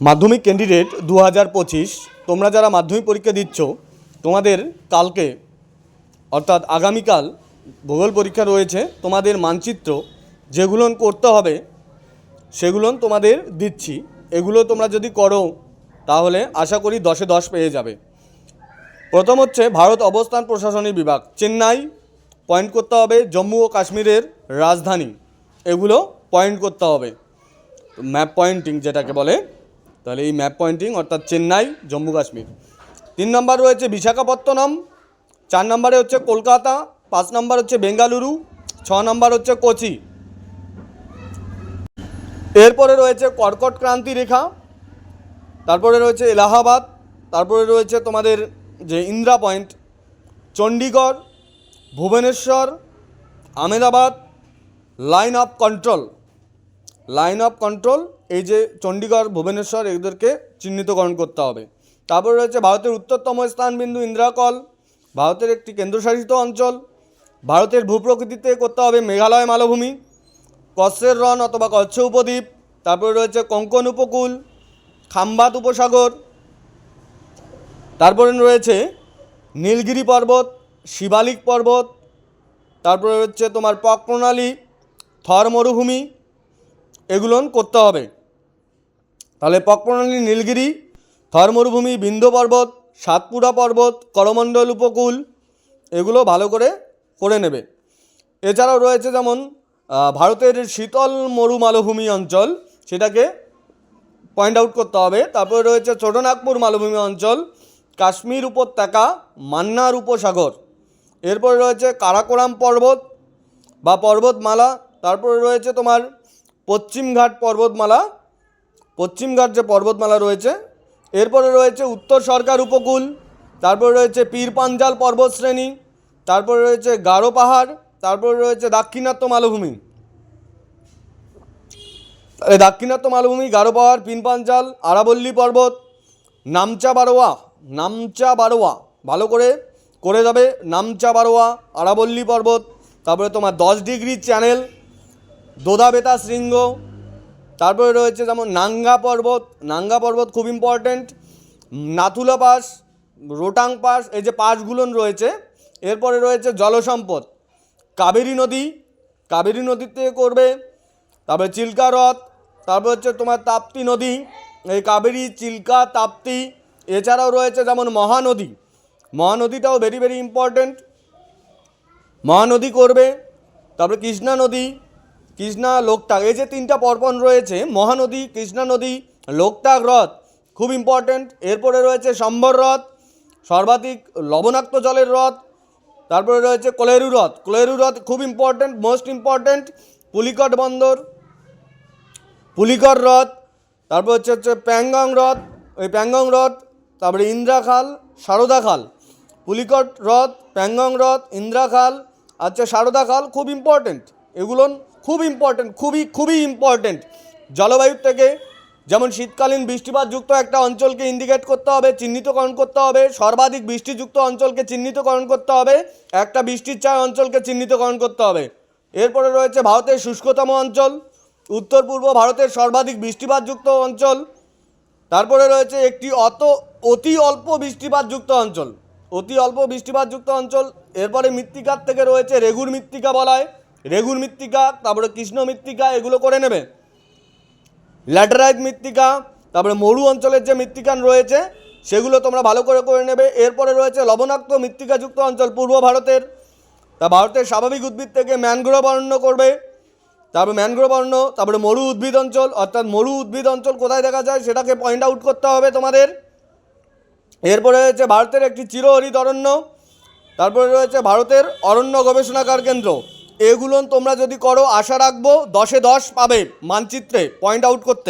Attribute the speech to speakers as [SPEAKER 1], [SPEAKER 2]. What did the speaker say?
[SPEAKER 1] মাধ্যমিক ক্যান্ডিডেট দু হাজার পঁচিশ, তোমরা যারা মাধ্যমিক পরীক্ষা দিচ্ছ, তোমাদের কালকে, অর্থাৎ আগামীকাল ভূগোল পরীক্ষা রয়েছে, তোমাদের মানচিত্র যেগুলো করতে হবে সেগুলো তোমাদের দিচ্ছি। এগুলো তোমরা যদি করো, তাহলে আশা করি দশে দশ পেয়ে যাবে। প্রথম হচ্ছে ভারত অবস্থান প্রশাসনিক বিভাগ। চেন্নাই পয়েন্ট করতে হবে, জম্মু ও কাশ্মীরের রাজধানী। এগুলো পয়েন্ট করতে হবে। ম্যাপ পয়েন্টিং যেটাকে বলে। তাহলে এই ম্যাপ পয়েন্টিং অর্থাৎ চেন্নাই, জম্মু, কাশ্মীর। তিন নম্বর রয়েছে বিশাখাপত্তনম, চার নম্বরে হচ্ছে কলকাতা, পাঁচ নম্বর হচ্ছে বেঙ্গালুরু, ছ নম্বর হচ্ছে কোচি। এরপরে রয়েছে কর্কট ক্রান্তি রেখা, তারপরে রয়েছে এলাহাবাদ, তারপরে রয়েছে তোমাদের যে Indira point, Chandigarh, Bhubaneswar Ahmedabad line of control line of control, এই যে চণ্ডীগড়, ভুবনেশ্বর, এদেরকে চিহ্নিতকরণ করতে হবে। তারপরে রয়েছে ভারতের উত্তরতম স্থানবিন্দু ইন্দ্রাকল, ভারতের একটি কেন্দ্রশাসিত অঞ্চল, ভারতের ভূপ্রকৃতিতে করতে হবে মেঘালয় মালভূমি, কচ্ছের রন অথবা কচ্ছ উপদ্বীপ, তারপরে রয়েছে কঙ্কন উপকূল, খাম্বাত উপসাগর, তারপরে রয়েছে নীলগিরি পর্বত, শিবালিক পর্বত, তারপরে হচ্ছে তোমার পক প্রণালী, থর মরুভূমি এগুলো করতে হবে। তাহলে পক প্রণালী নীলগিরি থর মরুভূমি বিন্ধ্য পর্বত, সাতপুরা পর্বত, করমণ্ডল উপকূল, এগুলো ভালো করে করে নেবে। এছাড়াও রয়েছে যেমন ভারতের শীতল মরু মালভূমি অঞ্চল, সেটাকে পয়েন্ট আউট করতে হবে। তারপরে রয়েছে ছোটনাগপুর মালভূমি অঞ্চল, কাশ্মীর উপত্যকা, মান্নার উপসাগর। এরপরে রয়েছে কারাকোরাম পর্বত বা পর্বতমালা, তারপরে রয়েছে তোমার পশ্চিমঘাট পর্বতমালা, পশ্চিমঘাট যে পর্বতমালা রয়েছে, এরপরে রয়েছে উত্তর সরকার উপকূল, তারপরে রয়েছে পীর পাঞ্জাল পর্বতশ্রেণী তারপরে রয়েছে গারো পাহাড়, তারপরে রয়েছে দাক্ষিণাত্য মালভূমি। দাক্ষিণাত্য মালভূমি, গারো পাহাড় পিন পাঞ্চাল আরাবল্লী পর্বত, নামচা বারোয়া নামচা বারোয়া, ভালো করে করে যাবে, নামচা বারোয়া, আরাবল্লী পর্বত, তারপরে তোমার দশ ডিগ্রি চ্যানেল দোদা শৃঙ্গ, তারপরে রয়েছে যেমন নাঙ্গা পর্বত নাঙ্গা পর্বত খুব important Nathula pass, Rohtang pass, এই যে পাসগুলো রয়েছে, এরপরে রয়েছে জলসম্পদ, কাবেরী নদী, কাবেরী নদীতে করবে, তারপরে চিল্কা হ্রদ, তারপর হচ্ছে তোমার তাপ্তি নদী, এই কাবেরী, চিল্কা, তাপ্তি, এছাড়াও রয়েছে যেমন মহানদী, মহানদীটাও ভেরি ভেরি ইম্পর্ট্যান্ট মহানদী করবে, তারপরে কৃষ্ণা নদী কৃষ্ণা লোকটাক। এই যে তিনটা পর্বণ রয়েছে, মহানদী, কৃষ্ণা নদী, লোকটাক হ্রদ, খুব ইম্পর্ট্যান্ট এরপরে রয়েছে সম্বর হ্রদ, সর্বাধিক লবণাক্ত জলের হ্রদ, তারপরে রয়েছে কোলেরু হ্রদ। কোলেরু হ্রদ খুব ইম্পর্ট্যান্ট মোস্ট ইম্পর্ট্যান্ট পুলিকট বন্দর, পুলিকট হ্রদ, তারপর হচ্ছে হচ্ছে প্যাংগং হ্রদ, ওই প্যাংগং হ্রদ, তারপরে ইন্দ্রা খাল সারদা খাল পুলিকট হ্রদ, প্যাংগং হ্রদ ইন্দ্রা খাল আচ্ছা সারদা খাল খুব ইম্পর্টেন্ট এগুলো খুব ইম্পর্টেন্ট খুবই খুবই ইম্পর্টেন্ট জলবায়ুর থেকে যেমন শীতকালীন বৃষ্টিপাতযুক্ত একটা অঞ্চলকে ইন্ডিকেট করতে হবে, চিহ্নিতকরণ করতে হবে, সর্বাধিক বৃষ্টিযুক্ত অঞ্চলকে চিহ্নিতকরণ করতে হবে, একটা বৃষ্টির চায় অঞ্চলকে চিহ্নিতকরণ করতে হবে। এরপরে রয়েছে ভারতের শুষ্কতম অঞ্চল উত্তর পূর্ব ভারতের সর্বাধিক বৃষ্টিপাতযুক্ত অঞ্চল, তারপরে রয়েছে একটি অত, অতি অল্প বৃষ্টিপাতযুক্ত অঞ্চল। অতি অল্প বৃষ্টিপাতযুক্ত অঞ্চল, এরপরে মৃত্তিকার থেকে রয়েছে রেগুর মৃত্তিকা বলায় রেগুর মৃত্তিকা, তারপরে কৃষ্ণ মৃত্তিকা, এগুলো করে নেবে। ল্যাটেরাইট মৃত্তিকা, তারপরে মরু অঞ্চলের যে মৃত্তিকান রয়েছে, সেগুলো তোমরা ভালো করে করে নেবে। এরপরে রয়েছে লবণাক্ত মৃত্তিকাযুক্ত অঞ্চল, পূর্ব ভারতের। তা ভারতের স্বাভাবিক উদ্ভিদ থেকে ম্যানগ্রোভ অরণ্য করবে। তারপরে ম্যানগ্রোভ অরণ্য, তারপরে মরু উদ্ভিদ অঞ্চল, অর্থাৎ মরু উদ্ভিদ অঞ্চল কোথায় দেখা যায়, সেটাকে পয়েন্ট আউট করতে হবে তোমাদের। এরপরে রয়েছে ভারতের একটি চিরহরিত অরণ্য, তারপরে রয়েছে ভারতের অরণ্য গবেষণাগার কেন্দ্র। এগুলো তোমরা যদি করো আশা রাখব দশে দশ পাবে মানচিত্রে পয়েন্ট আউট করতে।